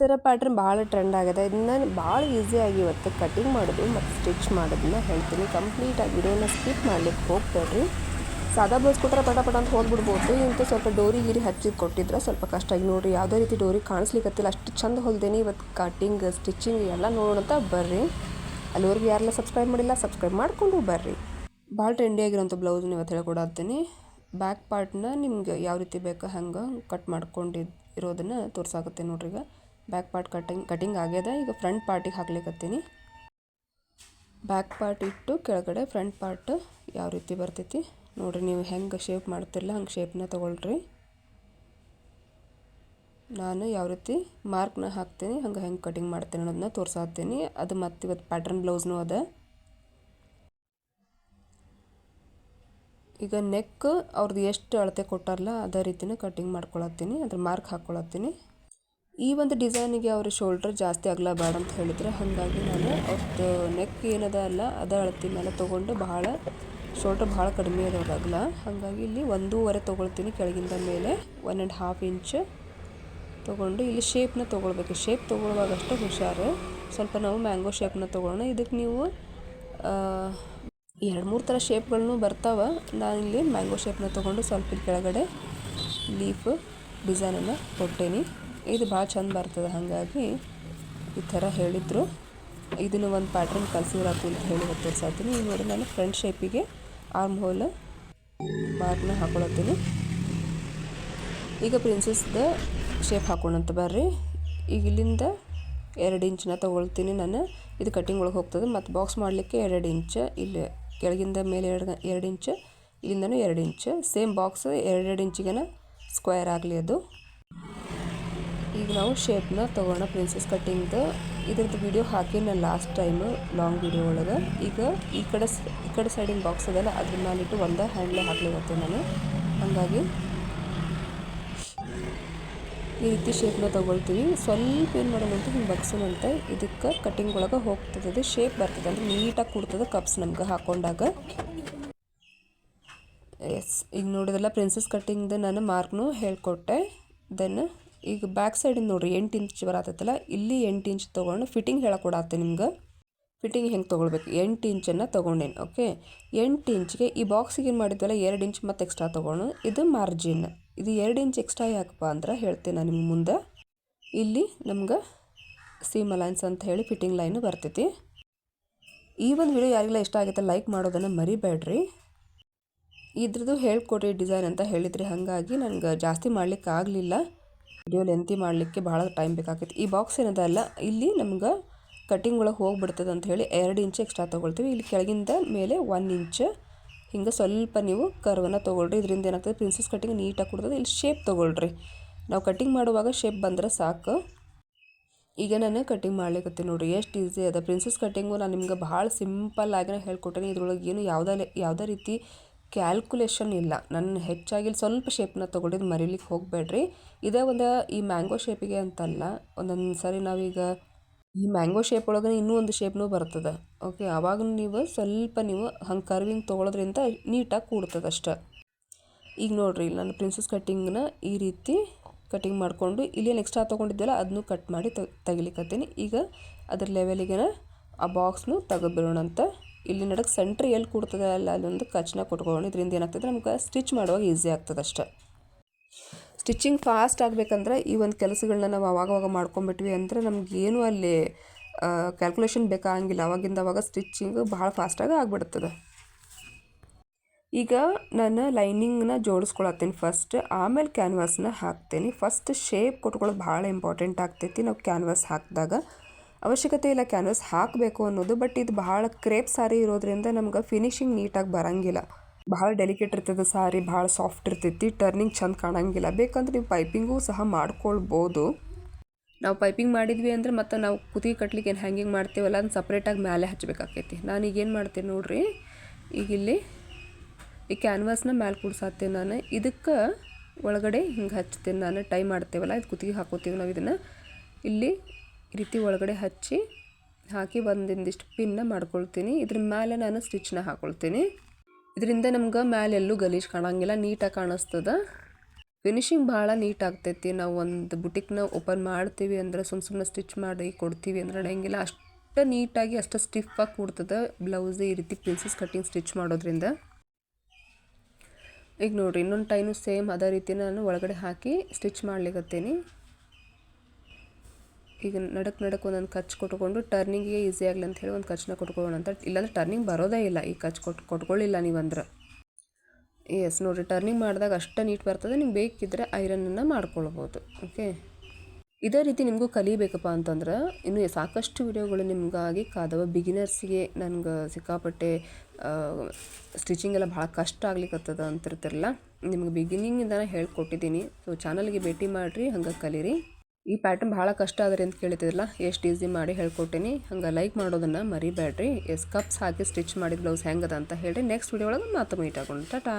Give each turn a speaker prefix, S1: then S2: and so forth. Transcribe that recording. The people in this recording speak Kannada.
S1: ಥರ ಪ್ಯಾಟ್ರನ್ ಭಾಳ ಟ್ರೆಂಡ್ ಆಗಿದೆ. ಇದನ್ನ ಭಾಳ ಈಸಿಯಾಗಿ ಇವತ್ತು ಕಟಿಂಗ್ ಮಾಡೋದು ಮತ್ತು ಸ್ಟಿಚ್ ಮಾಡೋದನ್ನ ಹೇಳ್ತೀನಿ. ಕಂಪ್ಲೀಟಾಗಿ ವಿಡಿಯೋನ ಸ್ಕಿಪ್ ಮಾಡ್ಲಿಕ್ಕೆ ಹೋಗ್ಬೇಡ್ರಿ. ಸಾದಾ ಬ್ಲೌಸ್ ಕೊಟ್ಟರೆ ಪಟ ಪಟ ಅಂತ ಹೋಗ್ಬಿಡ್ಬೋದು. ಇಂಥ ಸ್ವಲ್ಪ ಡೋರಿ ಗಿರಿ ಹಚ್ಚಿ ಕೊಟ್ಟಿದ್ರೆ ಸ್ವಲ್ಪ ಕಷ್ಟ. ಆಗಿ ನೋಡಿರಿ, ಯಾವುದೇ ರೀತಿ ಡೋರಿ ಕಾಣಿಸ್ಲಿಕ್ಕತ್ತಿಲ್ಲ ಅಷ್ಟು ಚಂದ ಹೊಲ್ದೇನೆ ಇವತ್ತು ಕಟಿಂಗ್ ಸ್ಟಿಚಿಂಗ್ ಎಲ್ಲ ನೋಡೋಣ ಬರ್ರಿ. ಅಲ್ಲಿವರೆಗೂ ಯಾರೆಲ್ಲ ಸಬ್ಸ್ಕ್ರೈಬ್ ಮಾಡಿಲ್ಲ ಸಬ್ಸ್ಕ್ರೈಬ್ ಮಾಡಿಕೊಂಡು ಬರ್ರಿ. ಭಾಳ ಟ್ರೆಂಡಿ ಆಗಿರೋಂಥ ಬ್ಲೌಸ್ನ ಇವತ್ತು ಹೇಳ್ಕೊಡತ್ತೀನಿ ಬ್ಯಾಕ್ ಪಾರ್ಟ್ನ ನಿಮ್ಗೆ ಯಾವ ರೀತಿ ಬೇಕೋ ಹಂಗೆ ಕಟ್ ಮಾಡ್ಕೊಂಡಿರೋದನ್ನು ತೋರ್ಸಾಕತ್ತೆ ನೋಡ್ರಿ ಈಗ ಬ್ಯಾಕ್ ಪಾರ್ಟ್ ಕಟಿಂಗ್ ಕಟಿಂಗ್ ಆಗ್ಯದ ಈಗ ಫ್ರಂಟ್ ಪಾರ್ಟಿಗೆ ಹಾಕ್ಲಿಕ್ಕತ್ತೀನಿ ಬ್ಯಾಕ್ ಪಾರ್ಟ್ ಇಟ್ಟು ಕೆಳಗಡೆ ಫ್ರಂಟ್ ಪಾರ್ಟ್ ಯಾವ ರೀತಿ ಬರ್ತೈತಿ? ನೋಡಿರಿ, ನೀವು ಹೆಂಗೆ ಶೇಪ್ ಮಾಡ್ತಿರಲ್ಲ ಹಂಗೆ ಶೇಪ್ನ ತೊಗೊಳ್ರಿ. ನಾನು ಯಾವ ರೀತಿ ಮಾರ್ಕ್ನ ಹಾಕ್ತೀನಿ, ಹಂಗೆ ಹೆಂಗೆ ಕಟಿಂಗ್ ಮಾಡ್ತೀನಿ ಅನ್ನೋದನ್ನ ತೋರಿಸಾತೀನಿ ಅದು ಮತ್ತು ಇವತ್ತು ಪ್ಯಾಟ್ರನ್ ಬ್ಲೌಸ್ನೂ ಅದ. ಈಗ ನೆಕ್ ಅವ್ರದ್ದು ಎಷ್ಟು ಅಳತೆ ಕೊಟ್ಟಾರಲ್ಲ ಅದೇ ರೀತಿನ ಕಟಿಂಗ್ ಮಾಡ್ಕೊಳತ್ತೀನಿ, ಅದ್ರ ಮಾರ್ಕ್ ಹಾಕ್ಕೊಳತ್ತೀನಿ ಈ ಒಂದು ಡಿಸೈನಿಗೆ ಅವ್ರ ಶೋಲ್ಡ್ರ್ ಜಾಸ್ತಿ ಆಗಲಬೇಡ ಬೇಡ ಅಂತ ಹೇಳಿದ್ರೆ ಹಾಗಾಗಿ ನಾನು ಅವ್ರದ್ದು ನೆಕ್ ಏನದ ಅಲ್ಲ, ಅದ ಅಳತಿ ಮೇಲೆ ತೊಗೊಂಡು ಭಾಳ ಶೋಲ್ಡ್ರ್ ಭಾಳ ಕಡಿಮೆ ಅದ ಅಗಲ. ಹಾಗಾಗಿ ಇಲ್ಲಿ ಒಂದೂವರೆ ತೊಗೊಳ್ತೀನಿ ಕೆಳಗಿಂದ ಮೇಲೆ. ಒನ್ ಆ್ಯಂಡ್ ಹಾಫ್ ಇಂಚ್ ತೊಗೊಂಡು ಇಲ್ಲಿ ಶೇಪ್ನ ತೊಗೊಳ್ಬೇಕು. ಶೇಪ್ ತೊಗೊಳ್ಳುವಾಗ ಅಷ್ಟು ಹುಷಾರು. ಸ್ವಲ್ಪ ನಾವು ಮ್ಯಾಂಗೋ ಶೇಪ್ನ ತೊಗೊಳ್ಳೋಣ. ಇದಕ್ಕೆ ನೀವು ಎರಡು ಮೂರು ಥರ ಶೇಪ್ಗಳನ್ನು ಬರ್ತಾವೆ. ಇಲ್ಲಿ ಮ್ಯಾಂಗೋ ಶೇಪ್ನ ತೊಗೊಂಡು ಸ್ವಲ್ಪ ಕೆಳಗಡೆ ಲೀಫ್ ಡಿಸೈನನ್ನು ಕೊಟ್ಟೇನಿ ಇದು ಭಾಳ ಚಂದ ಬರ್ತದೆ, ಹಾಗಾಗಿ ಈ ಥರ ಹೇಳಿದರು. ಇದನ್ನು ಒಂದು ಪ್ಯಾಟ್ರನ್ ಕಲಿಸಿದ್ರಾಕು ಅಂತ ಹೇಳಿ ತೋರಿಸ್ತೀನಿ. ಈಗ ನೋಡಿ, ನಾನು ಫ್ರಂಟ್ ಶೇಪಿಗೆ ಆರ್ಮ್ ಹೋಲ್ ಮಾರ್ಕ್ನ ಹಾಕೊಳತ್ತೀನಿ. ಈಗ ಪ್ರಿನ್ಸಸ್ದ ಶೇಪ್ ಹಾಕೋಣಂತ ಬರ್ರಿ. ಈಗ ಇಲ್ಲಿಂದ ಎರಡು ಇಂಚನ್ನ ತೊಗೊಳ್ತೀನಿ ನಾನು. ಇದು ಕಟ್ಟಿಂಗ್ ಒಳಗೆ ಹೋಗ್ತದೆ, ಮತ್ತು ಬಾಕ್ಸ್ ಮಾಡಲಿಕ್ಕೆ ಎರಡು ಇಂಚ್ ಇಲ್ಲಿ ಕೆಳಗಿಂದ ಮೇಲೆ ಎರಡು ಎರಡು ಇಂಚ್ ಇಲ್ಲಿಂದನೂ ಎರಡು ಇಂಚ್ ಸೇಮ್ ಬಾಕ್ಸ್ ಎರಡೆರಡು ಇಂಚಿಗೆನ ಸ್ಕ್ವೇರ್ ಆಗಲಿ ಅದು. ಈಗ ನಾವು ಶೇಪ್ನ ತೊಗೋಣ ಪ್ರಿನ್ಸಸ್ ಕಟ್ಟಿಂಗ್ದು. ಇದ್ರದ್ದು ವಿಡಿಯೋ ನಾನು ಲಾಸ್ಟ್ ಟೈಮು ಲಾಂಗ್ ವಿಡಿಯೋ ಒಳಗೆ. ಈಗ ಈ ಕಡೆ ಈ ಕಡೆ ಸೈಡಿನ ಬಾಕ್ಸ್ ಅದಲ್ಲ ಅದ್ರ ಮೇಲಿಟ್ಟು ಒಂದೇ ಹ್ಯಾಂಡ್ಲೆ ಹಾಕ್ಲಿಕ್ಕೆ ನಾನು. ಹಾಗಾಗಿ ಈ ರೀತಿ ಶೇಪ್ನ ತೊಗೊಳ್ತೀವಿ. ಸ್ವಲ್ಪ ಏನು ಮಾಡೋದಂತ ಹಿಂಗೆ ಬಗ್ಸೋಣಂತೆ ಇದಕ್ಕೆ ಕಟ್ಟಿಂಗ್ ಒಳಗೆ ಹೋಗ್ತದೆ. ಶೇಪ್ ಬರ್ತದೆ ಅಂದರೆ ನೀಟಾಗಿ ಕೊಡ್ತದೆ ಕಪ್ಸ್ ನಮ್ಗೆ ಹಾಕೊಂಡಾಗ. ಎಸ್ ಈಗ ನೋಡಿದಲ್ಲ ಪ್ರಿನ್ಸಸ್ ಕಟ್ಟಿಂಗ್ದು ನಾನು ಮಾರ್ಕ್ನು ಹೇಳ್ಕೊಟ್ಟೆ. ದೆನ್ ಈಗ ಬ್ಯಾಕ್ ಸೈಡಿಂದ ನೋಡಿರಿ ಎಂಟು ಇಂಚ್ ಬರತ್ತಲ್ಲ, ಇಲ್ಲಿ ಎಂಟು ಇಂಚ್ ತೊಗೊಂಡು ಫಿಟ್ಟಿಂಗ್ ಹೇಳಕೊಡತ್ತೆ ನಿಮ್ಗೆ. ಫಿಟ್ಟಿಂಗ್ ಹೆಂಗೆ ತೊಗೊಳ್ಬೇಕು? ಎಂಟು ಇಂಚನ್ನು ತೊಗೊಂಡೇನು ಓಕೆ ಎಂಟು ಇಂಚ್ಗೆ ಈ ಬಾಕ್ಸಿಗೆ ಏನು ಮಾಡಿದ್ವಲ್ಲ, ಎರಡು ಇಂಚ್ ಮತ್ತು ಎಕ್ಸ್ಟ್ರಾ ತೊಗೊಂಡು, ಇದು ಮಾರ್ಜಿನ್ ಇದು ಎರಡು ಇಂಚ್ ಎಕ್ಸ್ಟ್ರಾ ಯಾಕಪ್ಪ ಅಂದ್ರೆ ಹೇಳ್ತೀನಿ ನಾನು ನಿಮ್ಗೆ ಮುಂದೆ. ಇಲ್ಲಿ ನಮ್ಗೆ ಸೀಮ್ ಅಲೈನ್ಸ್ ಅಂತ ಹೇಳಿ ಫಿಟ್ಟಿಂಗ್ ಲೈನು ಬರ್ತೈತಿ. ಈ ಒಂದು ವಿಡಿಯೋ ಯಾರಿಗೆಲ್ಲ ಇಷ್ಟ ಆಗುತ್ತೆ ಲೈಕ್ ಮಾಡೋದನ್ನು ಮರಿಬೇಡ್ರಿ. ಇದ್ರದ್ದು ಹೇಳ್ಕೊಡ್ರಿ ಡಿಸೈನ್ ಅಂತ ಹೇಳಿದ್ರಿ, ಹಾಗಾಗಿ ನನಗೆ ಜಾಸ್ತಿ ಮಾಡ್ಲಿಕ್ಕೆ ಆಗಲಿಲ್ಲ ವಿಡಿಯೋ ಲೆಂತಿ ಮಾಡಲಿಕ್ಕೆ ಭಾಳ ಟೈಮ್ ಬೇಕಾಗೈತಿ. ಈ ಬಾಕ್ಸ್ ಏನದಲ್ಲ ಇಲ್ಲಿ ನಮ್ಗೆ ಕಟಿಂಗ್ ಒಳಗೆ ಹೋಗ್ಬಿಡ್ತದೆ ಅಂತ ಹೇಳಿ ಎರಡು ಇಂಚ್ ಎಕ್ಸ್ಟ್ರಾ ತೊಗೊಳ್ತೀವಿ. ಇಲ್ಲಿ ಕೆಳಗಿಂದ ಮೇಲೆ ಒನ್ ಇಂಚ್ ಹಿಂಗೆ ಸ್ವಲ್ಪ ನೀವು ಕರ್ವನ್ನ ತೊಗೊಳ್ರಿ. ಇದರಿಂದ ಏನಾಗ್ತದೆ ಪ್ರಿನ್ಸಸ್ ಕಟ್ಟಿಂಗ್ ನೀಟಾಗಿ ಕೊಡ್ತದೆ. ಇಲ್ಲಿ ಶೇಪ್ ತೊಗೊಳ್ರಿ. ನಾವು ಕಟಿಂಗ್ ಮಾಡುವಾಗ ಶೇಪ್ ಬಂದರೆ ಸಾಕು. ಈಗ ನಾನು ಕಟಿಂಗ್ ಮಾಡ್ಲಿಕ್ಕೆ ನೋಡಿರಿ, ಎಷ್ಟು ಈಸಿ ಅದ. ಪ್ರಿನ್ಸಸ್ ಕಟ್ಟಿಂಗು ನಾನು ನಿಮ್ಗೆ ಭಾಳ ಸಿಂಪಲ್ ಆಗಿನ ಹೇಳ್ಕೊಟ್ಟೇನೆ. ಇದ್ರೊಳಗೆ ಏನು ಯಾವುದೇ ಯಾವುದೇ ರೀತಿ ಕ್ಯಾಲ್ಕುಲೇಷನ್ ಇಲ್ಲ. ನನ್ನ ಹೆಚ್ಚಾಗಿ ಸ್ವಲ್ಪ ಶೇಪ್ನ ತೊಗೊಂಡಿದ್ದು ಮರಿಲಿಕ್ಕೆ ಹೋಗಬೇಡ್ರಿ. ಇದೇ ಒಂದು ಈ ಮ್ಯಾಂಗೋ ಶೇಪಿಗೆ ಅಂತಲ್ಲ ಒಂದೊಂದು ಸಾರಿ ನಾವೀಗ ಈ ಮ್ಯಾಂಗೋ ಶೇಪ್ ಒಳಗೆ ಇನ್ನೂ ಒಂದು ಶೇಪ್ನೂ ಬರ್ತದೆ. ಓಕೆ ಆವಾಗ ನೀವು ಸ್ವಲ್ಪ ನೀವು ಹಂಗೆ ಕರ್ವಿಂಗ್ ತೊಗೊಳೋದ್ರಿಂದ ನೀಟಾಗಿ ಕೂಡ್ತದೆ ಅಷ್ಟೆ. ಈಗ ನೋಡಿರಿ ನಾನು ಪ್ರಿನ್ಸಸ್ ಕಟ್ಟಿಂಗ್ನ ಈ ರೀತಿ ಕಟ್ಟಿಂಗ್ ಮಾಡಿಕೊಂಡು ನೆಕ್ಸ್ಟ್ ಆ ತೊಗೊಂಡಿದ್ದೆಲ್ಲ ಅದನ್ನು ಕಟ್ ಮಾಡಿ ತೆಗಿಲಿಕ್ಕತ್ತೀನಿ ಈಗ ಅದ್ರ ಲೆವೆಲಿಗೆ ಆ ಬಾಕ್ಸ್ನು ಅಂತ ಇಲ್ಲಿ ನಡಕ್ಕೆ ಸೆಂಟ್ರ್ ಎಲ್ಲಿ ಕೂಡ್ತದೆ ಅಲ್ಲ, ಅಲ್ಲೊಂದು ಕಚ್ನ ಕೊಟ್ಕೊಳ್ಳೋಣ ಇದರಿಂದ ಏನಾಗ್ತದೆ? ನಮ್ಗೆ ಸ್ಟಿಚ್ ಮಾಡುವಾಗ ಈಸಿ ಆಗ್ತದೆ ಅಷ್ಟೆ. ಸ್ಟಿಚಿಂಗ್ ಫಾಸ್ಟ್ ಆಗಬೇಕಂದ್ರೆ ಈ ಒಂದು ಕೆಲಸಗಳನ್ನ ನಾವು ಅವಾಗವಾಗ ಮಾಡ್ಕೊಂಬಿಟ್ವಿ ಅಂದರೆ ನಮಗೇನು ಅಲ್ಲಿ ಕ್ಯಾಲ್ಕುಲೇಷನ್ ಬೇಕಾಗಿಲ್ಲ. ಅವಾಗಿಂದ ಅವಾಗ ಸ್ಟಿಚಿಂಗ್ ಭಾಳ ಫಾಸ್ಟಾಗಿ ಆಗಿಬಿಡ್ತದೆ. ಈಗ ನಾನು ಲೈನಿಂಗ್ನ ಜೋಡಿಸ್ಕೊಳತ್ತೀನಿ ಫಸ್ಟ್ ಆಮೇಲೆ ಕ್ಯಾನ್ವಾಸ್ನ ಹಾಕ್ತೀನಿ. ಫಸ್ಟ್ ಶೇಪ್ ಕೊಟ್ಕೊಳ್ಳೋದು ಭಾಳ ಇಂಪಾರ್ಟೆಂಟ್ ಆಗ್ತೈತಿ. ನಾವು ಕ್ಯಾನ್ವಾಸ್ ಹಾಕಿದಾಗ ಅವಶ್ಯಕತೆ ಇಲ್ಲ ಕ್ಯಾನ್ವಾಸ್ ಹಾಕಬೇಕು ಅನ್ನೋದು ಬಟ್ ಇದು ಭಾಳ ಕ್ರೇಪ್ ಸಾರಿ ಇರೋದ್ರಿಂದ ನಮ್ಗೆ ಫಿನಿಶಿಂಗ್ ನೀಟಾಗಿ ಬರಂಗಿಲ್ಲ. ಭಾಳ ಡೆಲಿಕೇಟ್ ಇರ್ತದೆ ಸಾರಿ, ಭಾಳ ಸಾಫ್ಟ್ ಇರ್ತೈತಿ ಟರ್ನಿಂಗ್ ಚಂದ ಕಾಣಂಗಿಲ್ಲ. ಬೇಕಂದ್ರೆ ನೀವು ಪೈಪಿಂಗು ಸಹ ಮಾಡ್ಕೊಳ್ಬೋದು. ನಾವು ಪೈಪಿಂಗ್ ಮಾಡಿದ್ವಿ ಅಂದ್ರೆ ಮತ್ತು ನಾವು ಕುತ್ತಿಗೆ ಕಟ್ಲಿಕ್ಕೆ ಏನು ಹ್ಯಾಂಗಿಂಗ್ ಮಾಡ್ತೀವಲ್ಲ ಅದನ್ನ ಸಪ್ರೇಟಾಗಿ ಮೇಲೆ ಹಚ್ಚಬೇಕಾಕೈತಿ ನಾನು ಈಗೇನು ಮಾಡ್ತೀನಿ ನೋಡ್ರಿ, ಈಗ ಇಲ್ಲಿ ಈ ಕ್ಯಾನ್ವಾಸ್ನ ಮ್ಯಾಲೆ ಕೂಡ್ಸಾತೀನಿ ನಾನು. ಇದಕ್ಕೆ ಒಳಗಡೆ ಹಿಂಗೆ ಹಚ್ತೀನಿ ನಾನು, ಟೈ ಮಾಡ್ತೇವಲ್ಲ, ಇದು ಕುತ್ತಿಗೆ ಹಾಕೋತೀವಿ ನಾವು ಇದನ್ನು. ಇಲ್ಲಿ ರೀತಿ ಒಳಗಡೆ ಹಚ್ಚಿ ಹಾಕಿ ಒಂದಿಂದಿಷ್ಟು ಪಿನ್ನ ಮಾಡ್ಕೊಳ್ತೀನಿ. ಇದ್ರ ಮೇಲೆ ನಾನು ಸ್ಟಿಚ್ನ ಹಾಕ್ಕೊಳ್ತೀನಿ ಇದರಿಂದ ನಮ್ಗೆ ಮ್ಯಾಲೆ ಎಲ್ಲೂ ಗಲೀಜು ಕಾಣಂಗಿಲ್ಲ, ನೀಟಾಗಿ ಕಾಣಿಸ್ತದ. ಫಿನಿಶಿಂಗ್ ಭಾಳ ನೀಟ್ ಆಗ್ತೈತಿ. ನಾವು ಒಂದು ಬುಟಿಕ್ನ ಓಪನ್ ಮಾಡ್ತೀವಿ ಅಂದ್ರೆ ಸುಮ್ಮ ಸುಮ್ಮನೆ ಸ್ಟಿಚ್ ಮಾಡಿ ಕೊಡ್ತೀವಿ ಅಂದ್ರೆ ನಡೆಯಂಗಿಲ್ಲ. ಅಷ್ಟು ನೀಟಾಗಿ, ಅಷ್ಟು ಸ್ಟಿಫಾಗಿ ಕೂಡ್ತದೆ ಬ್ಲೌಸ್ ಈ ರೀತಿ ಪ್ರಿನ್ಸಸ್ ಕಟ್ಟಿಂಗ್ ಸ್ಟಿಚ್ ಮಾಡೋದ್ರಿಂದ. ಈಗ ನೋಡಿರಿ, ಇನ್ನೊಂದು ಟೈನು ಸೇಮ್ ಅದೇ ರೀತಿ ನಾನು ಒಳಗಡೆ ಹಾಕಿ ಸ್ಟಿಚ್ ಮಾಡ್ಲಿಕತ್ತೀನಿ. ಈಗ ನಡಕ್ ನಡಕ್ ಒಂದೊಂದು ಕಚ್ ಕೊಟ್ಕೊಂಡು ಟರ್ನಿಂಗಿಗೆ ಈಸಿ ಆಗಲಿ ಅಂತ ಹೇಳಿ ಒಂದು ಖರ್ಚನ್ನ ಕೊಟ್ಕೊಳ್ಳೋಣ ಅಂತ. ಇಲ್ಲಾಂದ್ರೆ ಟರ್ನಿಂಗ್ ಬರೋದೇ ಇಲ್ಲ. ಈ ಖರ್ಚು ಕೊಟ್ಟು ಕೊಟ್ಕೊಳ್ಳಿಲ್ಲ ನೀವಂದ್ರೆ. ಎಸ್ ನೋಡಿರಿ ಟರ್ನಿಂಗ್ ಮಾಡಿದಾಗ ಅಷ್ಟೇ ನೀಟ್ ಬರ್ತದೆ. ನಿಮ್ಗೆ ಬೇಕಿದ್ದರೆ ಐರನನ್ನು ಮಾಡ್ಕೊಳ್ಬೋದು. ಓಕೆ ಇದೇ ರೀತಿ ನಿಮಗೂ ಕಲಿಬೇಕಪ್ಪ ಅಂತಂದ್ರೆ ಇನ್ನು ಸಾಕಷ್ಟು ವಿಡಿಯೋಗಳು ನಿಮಗಾಗಿ ಕಾದವ ಬಿಗಿನರ್ಸಿಗೆ ನನಗೆ ಸಿಕ್ಕಾಪಟ್ಟೆ ಸ್ಟಿಚಿಂಗ್ ಎಲ್ಲ ಭಾಳ ಕಷ್ಟ ಆಗ್ಲಿಕ್ಕತ್ತದ ಅಂತಿರ್ತಿರಲ್ಲ ನಿಮ್ಗೆ ಬಿಗಿನಿಂಗಿಂದ ಹೇಳ್ಕೊಟ್ಟಿದ್ದೀನಿ. ಸೊ ಚಾನಲ್ಗೆ ಭೇಟಿ ಮಾಡಿರಿ, ಹಂಗೆ ಕಲೀರಿ. ಈ ಪ್ಯಾಟರ್ನ್ ಭಾಳ ಕಷ್ಟ ಆದರೆ ಅಂತ ಕೇಳ್ತಿದ್ರಲ್ಲ ಎಷ್ಟು ಈಸಿ ಮಾಡಿ ಹೇಳ್ಕೊಟ್ಟಿನಿ. ಹಂಗೆ ಲೈಕ್ ಮಾಡೋದನ್ನು ಮರಿಬೇಡ್ರಿ. ಎಸ್ ಕಪ್ಸ್ ಹಾಕಿ ಸ್ಟಿಚ್ ಮಾಡಿದ ಬ್ಲೌಸ್ ಹೆಂಗದ ಅಂತ ಹೇಳಿ ನೆಕ್ಸ್ಟ್ ವಿಡಿಯೋ ಒಳಗೆ ಮತ್ತೆ ಮೀಟ್ ಆಗೋಣ ಟಾಟಾ!